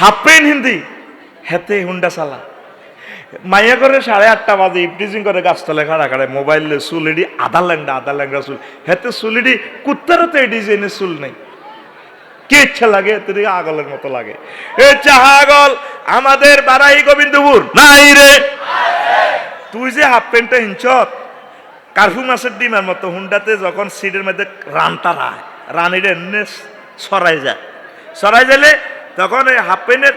Half pen Hindi. হেতে Honda চালা। মাইয়া করে সাড়ে আটটা বাজে, ইফটিজিং করে গাছতলে খাড়া খাড়ে, মোবাইল চুল এডি আধা ল্যাংডা আধা ল্যাংডা চুল। হেতে চুল এডি কুত্তারও তো এই ডিজাইনের চুল নেই। কি ইচ্ছা লাগে দিকে আগলের মতো লাগে। এ চাহাগল আমাদের বারাই গোবিন্দপুর। নাই রে। তুই যে হাফ প্যান্টটা হিঞ্চত কার্ফু মাছের ডিমের মতো হুন্ডাতে যখন সিটের মধ্যে রানটা রায়, রানির এমনি সরাই যায়। সরাই গেলে তখন এই হাফ প্যান্টের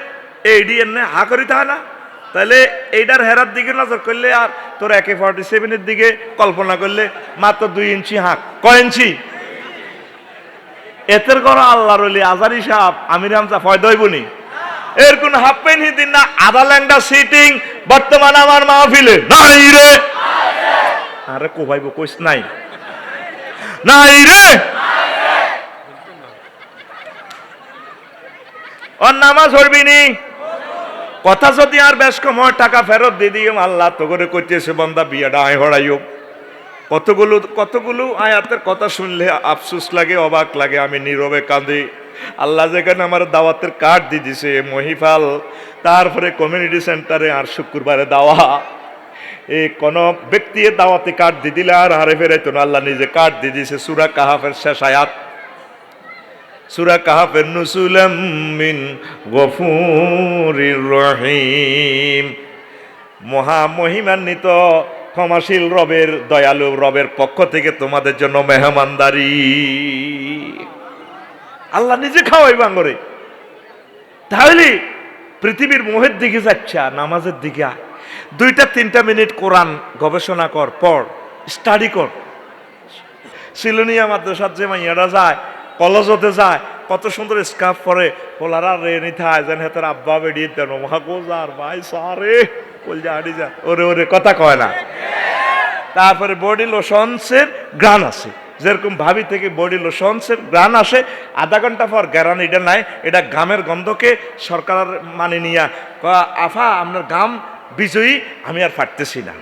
এইডি এমনি হা করিতে হয় না তাহলে এইটার হেরার দিকে নজর করলে আর তোর একে ফর্টি সেভেনের দিকে কল্পনা করলে মাত্র দুই ইঞ্চি হাঁক। কয় ইঞ্চি? এতের করো আল্লাহ রলি আজারি সাহেব, আমির হামসা ফয়দা হইবনি এর কোন হাফ প্যান্ট হিদিন না আধা ল্যাংডা সিটিং বর্তমান আমার মা মাহফিলে? নাই রে। আরে কোভাইব কইস নাই। নাই রে। ওর নামাজ হরবিনি কথা যদি আর বেশ কময় টাকা ফেরত দিয়ে দিও। আল্লাহ তো করে কইতেছে, বন্দা, বিয়াটা আয় হড়াইও কতগুলো কতগুলো আয়াতের কথা শুনলে আফসোস লাগে, অবাক লাগে, আমি নীরবে কাঁদি। আল্লাহ যেখানে আমার দাওয়াতের কার্ড দিয়ে দিছে মহিফাল, তারপরে কমিউনিটি সেন্টারে আর শুক্রবারে দাওয়া। এই কোন ব্যক্তি দাওয়াতে কার্ড দিয়ে দিলে আর হারে ফেরাইতো না, আল্লাহ নিজে কার্ড দিয়ে দিছে, সুরা কাহাফের শেষ আয়াত। সুরা কাহাফের নুসুলাম মিন রহিম। মহামহিমান্বিত ক্ষমাশীল রবের, দয়ালু রবের পক্ষ থেকে তোমাদের জন্য মেহমানদারি। আল্লাহ নিজে খাওয়াই বাঙ্গরে। তাহলে পৃথিবীর মোহের দিকে যাচ্ছে নামাজের দিকে দুইটা, তিনটা মিনিট কোরআন গবেষণা কর, পড়, স্টাডি কর। সিলোনিয়া মাদ্রাসার যে মাইয়ারা যায় কলেজতে যায়, কত সুন্দর স্কার্ফ পরে পোলারা রে হয় যেন হেতার আব্বা বেরিয়ে দেন মহাগো যার ভাই, সারে হাঁটি যা ওরে ওরে, কথা কয় না। তারপরে বডি লোশনসের গ্রান আছে, যেরকম ভাবি থেকে বডি লোশনসের গ্রান আসে, আধা ঘণ্টা পর গ্যারান এটা নাই, এটা গামের গন্ধকে সরকার মানে নিয়া আফা, আপনার গাম বিজয়ী, আমি আর ফাটতেছি না।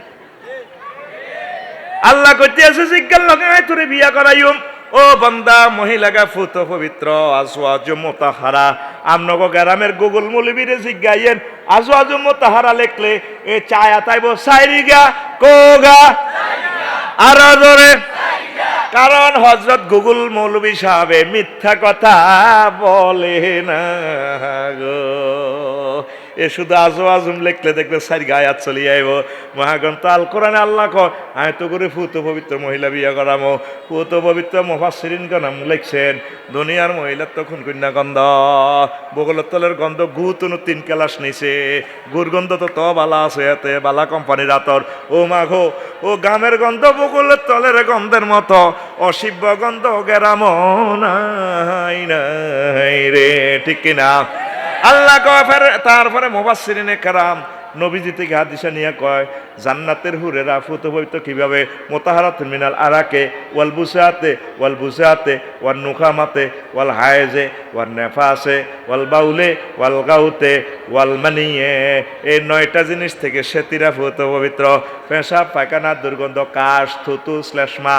আল্লাহ করতে আছে, জিজ্ঞাল লগাই তোরে বিয়া করাইম ও বান্দা, মহিলাগা ফুত পবিত্র আজওয়াজ মোতাহারা। আমনগো গ্রামের গুগল মুলিবিরে জিজ্ঞাইয়েন আজওয়াজ মোতাহারা লেখলে এ চায়া তাইব সাইরিগা? কোগা আর জোরে। কারণ হজরত গুগল মৌলবী সাহেবে মিথ্যা কথা বলে না গো। এ শুধু আজও আজম লিখলে দেখবে সাইড গায়াত চলি আইব। মহাগ্রন্থ, আল কোরআনে আল্লাহ ক আয় তো করে ফুত পবিত্র মহিলা বিয়া করামো। ফুত পবিত্র মহাসিরিন নাম লিখছেন, দুনিয়ার মহিলার তখন কন্যা গন্ধ। বগলের তলের গন্ধ গু তনু তিন কেলাস নিছে। গুর গন্ধ তো তো বালা আছে এতে, বালা কোম্পানির আতর। ও মাঘো ও গামের গন্ধ বগলের তলের গন্ধের মতো। অশিব্য গন্ধ গেরাম নাই রে, ঠিক কিনা? আল্লাহ কয় তারপরে মোবাসিরিনে কারাম, নবীজি থেকে হাদিসা নিয়ে কয়, জান্নাতের হুরেরা ফুত হইতো কীভাবে? মোতাহারাত মিনাল আরাকে, ওয়াল বুসাতে ওয়াল বুসাতে ওয়াল নুখামাতে, ওয়াল হায়েজে, ওয়াল নেফাসে, ওয়াল বাউলে, ওয়াল গাউতে, ওয়াল মানিয়ে। এই নয়টা জিনিস থেকে সেতিরা ফুত পবিত্র। পেশাব, পায়খানা, দুর্গন্ধ, কাশ, থুতু, শ্লেষ্মা।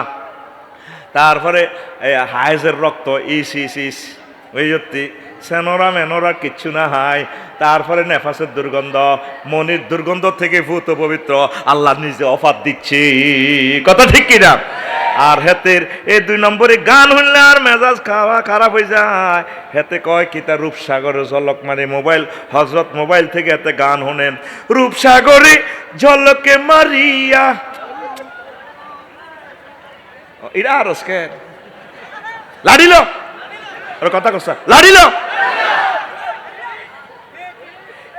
তারপরে হায়েজের রক্ত, ইস ইস ইস। যত্তি সেনোরা মেনোরা কিচ্ছু না হাই তারপরে নেফাসের দুর্গন্ধ, মনির দুর্গন্ধ থেকে ভূত পবিত্র, আল্লাহ নিজে অফার দিচ্ছি। কথা ঠিক কিনা আর হেতের এই দুই নম্বরে গান হইলে আর মেজাজ খাওয়া খারাপ হয়ে যায়। হেতে কয় কি তার রূপসাগরে ঝলক মানে মোবাইল হজরত মোবাইল থেকে এতে গান শোনেন। রূপসাগরে ঝলকে মারিয়া। এটা আর লাড়িল? ওর কথা কসা লাড়িল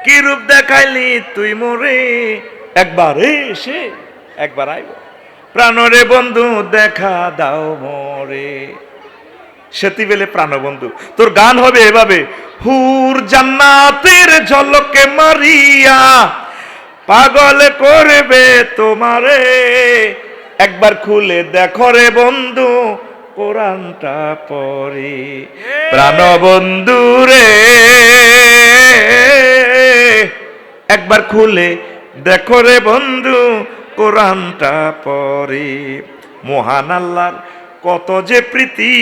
কি রূপ দেখাইলি তুই মোরে? একবার এসে একবার আইব। প্রাণরে বন্ধু দেখা দাও মোরে। সেতি বেলে প্রাণবন্ধু তোর গান হবে এভাবে, হুর জান্নাতের ঝলকে মারিয়া, পাগল করবে তোমারে। একবার খুলে দেখো রে বন্ধু কোরআনটা পড়ে। প্রাণবন্ধু রে একবার খুলে দেখো রে বন্ধু, কোরআনটা পড়ে। মহান আল্লাহর কত যে প্রীতি,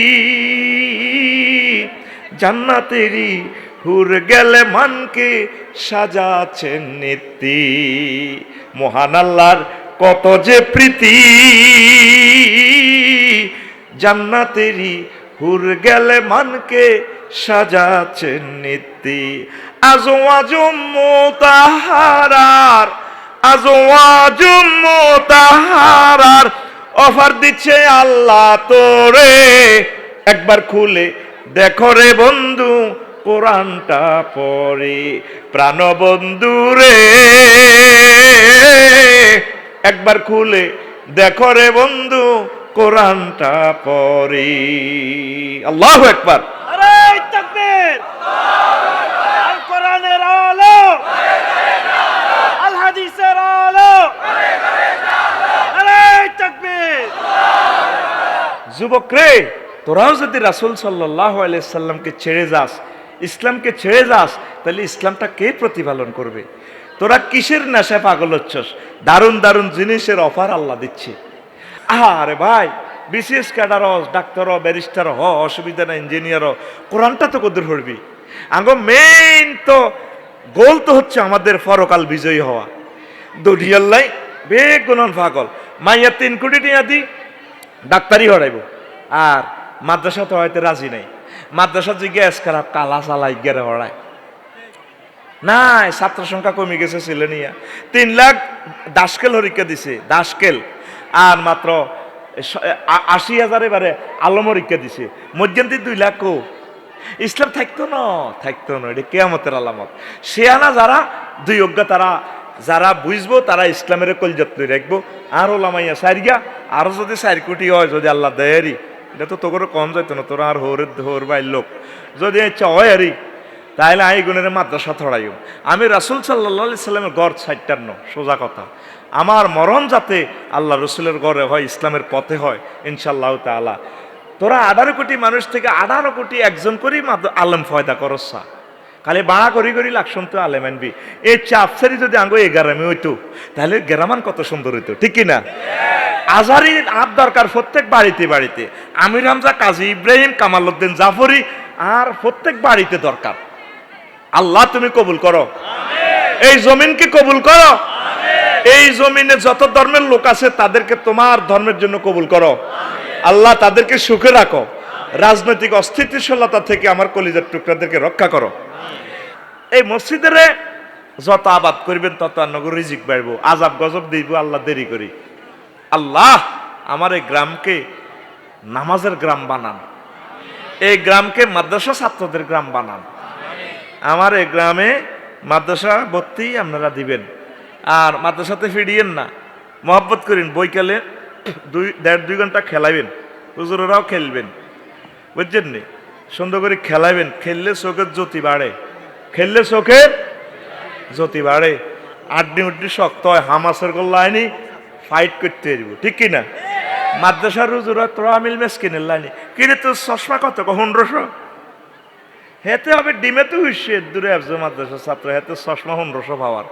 জান্নাতেরই হুর গেলে মানকে সাজাচ্ছেন নীতি মহান আল্লাহর কত যে প্রীতি জান্নাতেরই হুর গেলে মানকে সাজাচ্ছেন নীতি আজো আজো মোতাহারার আজো আজো মোতাহারার অফার দিচ্ছে আল্লাহ তোরে। একবার খুলে দেখো রে বন্ধু কোরআনটা পড়ে প্রাণ বন্ধু রে। একবার খুলে দেখো রে বন্ধু কোরআনটা পড়ে। আল্লাহ একবার আরে তাকবীর। আল কোরআনের আলো। আল হাদিসের আলো। যুবক রে তোরাও যদি রাসুল সাল্লাহ সাল্লামকে ছেড়ে যাস ইসলামকে ছেড়ে যাস তাহলে ইসলামটা কে প্রতিপালন করবে? তোরা কিসের নেশায় পাগল হচ্ছস? দারুণ দারুণ জিনিসের অফার আল্লাহ দিচ্ছে। আরে ভাই, বিশেষ ক্যাডার ডাক্তার ব্যারিস্টার হ অসুবিধা না ইঞ্জিনিয়ার কোরআনটা তো কদর পড়বি। আঙ্গ মেইন তো গোল তো হচ্ছে আমাদের ফরকাল বিজয়ী হওয়া। দুনিয়াল্লাই বেগ গুণন পাগল। মাইয়া তিন কোটি টিয়া দি, ডাক্তারি হরাইব। আর মাদ্রাসা তো হয়তো রাজি নাই। মাদ্রাসা জিজ্ঞেস খারাপ, কালা চালাই গেরে হরায়। নাই, ছাত্র সংখ্যা কমে গেছে সিলেনিয়া তিন লাখ দাসকেল হরিকা দিছে, দাসকেল। আর মাত্র আশি হাজার এবারে আলম হরিকা দিছে। মধ্যন্তি দুই লাখ ইসলাম থাকতো না? থাকতো না, এটা কেয়ামতের আলামত। শেয়ানা যারা, দুই অজ্ঞা তারা, যারা বুঝব, তারা ইসলামের কলযত্ন রাখব। আর ওলামাইয়া সারিয়া আরও যদি চারি কোটি হয়, যদি আল্লাহ দেয়ারি, এটা তো তোর কম যাইতো না, তোরা আর হোর হোর বাইর লোক। যদি ইচ্ছা হয় আরই তাহলে আই গুণের মাদ্রাসা ছড়াইও আমি রাসুল সাল্লা সাল্লামের গড় ছাইটান্ন সোজা কথা। আমার মরণ যাতে আল্লাহ রসুলের গড়ে হয় ইসলামের পথে হয় ইনশাল্লাহ তালা তোরা আঠারো কোটি মানুষ থেকে আঠারো কোটি একজন করেই আলেম ফয়দা করসা খালি বাড়া করি করি লাখ শুনতো আলেম আনবি এই চাপসারি যদি আঙ্গো এগারামি হইতো তাহলে গ্রামান কত সুন্দর হইতো ঠিক কি না? আজারি আর দরকার প্রত্যেক বাড়িতে বাড়িতে। আমির হামজা কাজী ইব্রাহিম কামালউদ্দিন জাফরি আর প্রত্যেক বাড়িতে দরকার। আল্লাহ তুমি কবুল করো। এই জমিনকে কবুল করো? এই জমিনে যত ধর্মের লোক আছে, তাদেরকে তোমার ধর্মের জন্য কবুল করো। আল্লাহ তাদেরকে সুখে রাখো। রাজনৈতিক অস্থিতিশীলতা থেকে আমার কলিজার টুকরাদেরকে রক্ষা করো। এই মসজিদের যত আবাদ করবেন, তত নগর রিজিক বাড়বো। আজাব, গজব দিব আল্লাহ দেরি করি। আল্লাহ আমার এই গ্রামকে নামাজের গ্রাম বানান। এই গ্রামকে মাদ্রাসা ছাত্রদের গ্রাম বানান। আমার এই গ্রামে মাদ্রাসা ভর্তি আপনারা দিবেন। আর মাদ্রাসাতে ফিরিয়েন না। মহব্বত করেন বৈকালে দুই, দেড়, দুই ঘণ্টা খেলাবেন হুজুরেরাও খেলবেন। বুঝছেন নি? সুন্দর করে খেলাবেন খেললে চোখের জ্যোতি বাড়ে। খেললে চোখের জ্যোতি বাড়ে। আড্ডি উড্ডি শক্ত হয়, হামাসের গোল্লায়নি ফাইট করতে যাব ঠিক কি না? মাদ্রাসার হুজুরা তোরা মিল মেস কিনে লাইনি। কিনে তোর চশমা কত পনেরোশো হেতে হবে, ডিমে তো হুইসে, দূরে আসছে মাদ্রাসা ছাত্র, হেতে চশমা পনেরোশো পাওয়ার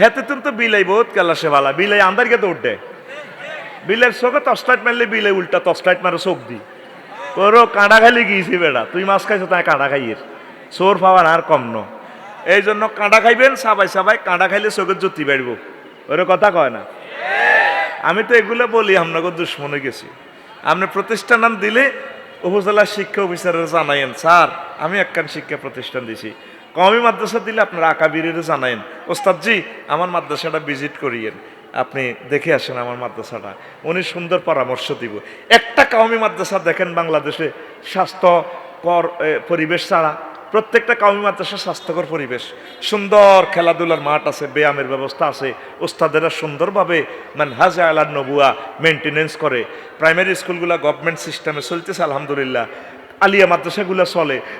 হেতে তুমি তো বিলাই বহুত কেলা সে ভালা বিলাই আন্দার কে তো উঠে বিলের চোখে তস্টাইট মারলে বিলাই উল্টা তস্টাইট মারো চোখ দি। তোরও কাঁটা খালি গিয়েছি বেড়া? তুই মাছ খাইছো, তাই কাঁটা খাইয়ের। চোর পাওয়ার আর কম ন। এই জন্য কাঁটা খাইবেন, সাবাই সাবাই কাঁটা খাইলে চোখের জ্যোতি বাড়ব। ওর কথা কয় না? আমি তো এগুলো বলি, আপনাকে দুশ্মনে গেছি। আপনি প্রতিষ্ঠান নাম দিলে উপজেলা শিক্ষা অফিসারের জানাইন স্যার, আমি একখান শিক্ষা প্রতিষ্ঠান দিছি। কমি মাদ্রাসা দিলে আপনার আকাবিরের জানাইন ওস্তাদজি আমার মাদ্রাসাটা ভিজিট করিয়েন। আপনি দেখে আসেন আমার মাদ্রাসাটা। উনি সুন্দর পরামর্শ দিব। একটা কাউমি মাদ্রাসা দেখেন বাংলাদেশে স্বাস্থ্যকর এ, পরিবেশ ছাড়া। প্রত্যেকটা কাউমি মাদ্রাসা স্বাস্থ্যকর পরিবেশ। সুন্দর খেলাধুলার মাঠ আছে ব্যায়ামের ব্যবস্থা আছে। ওস্তাদেরা সুন্দরভাবে মানহাজ আলার নবুয়া মেনটেনেন্স করে। প্রাইমারি স্কুলগুলো গভর্নমেন্ট সিস্টেমে চলতেছে আলহামদুলিল্লাহ। আলিয়া মাদ্রাসাগুলো চলে।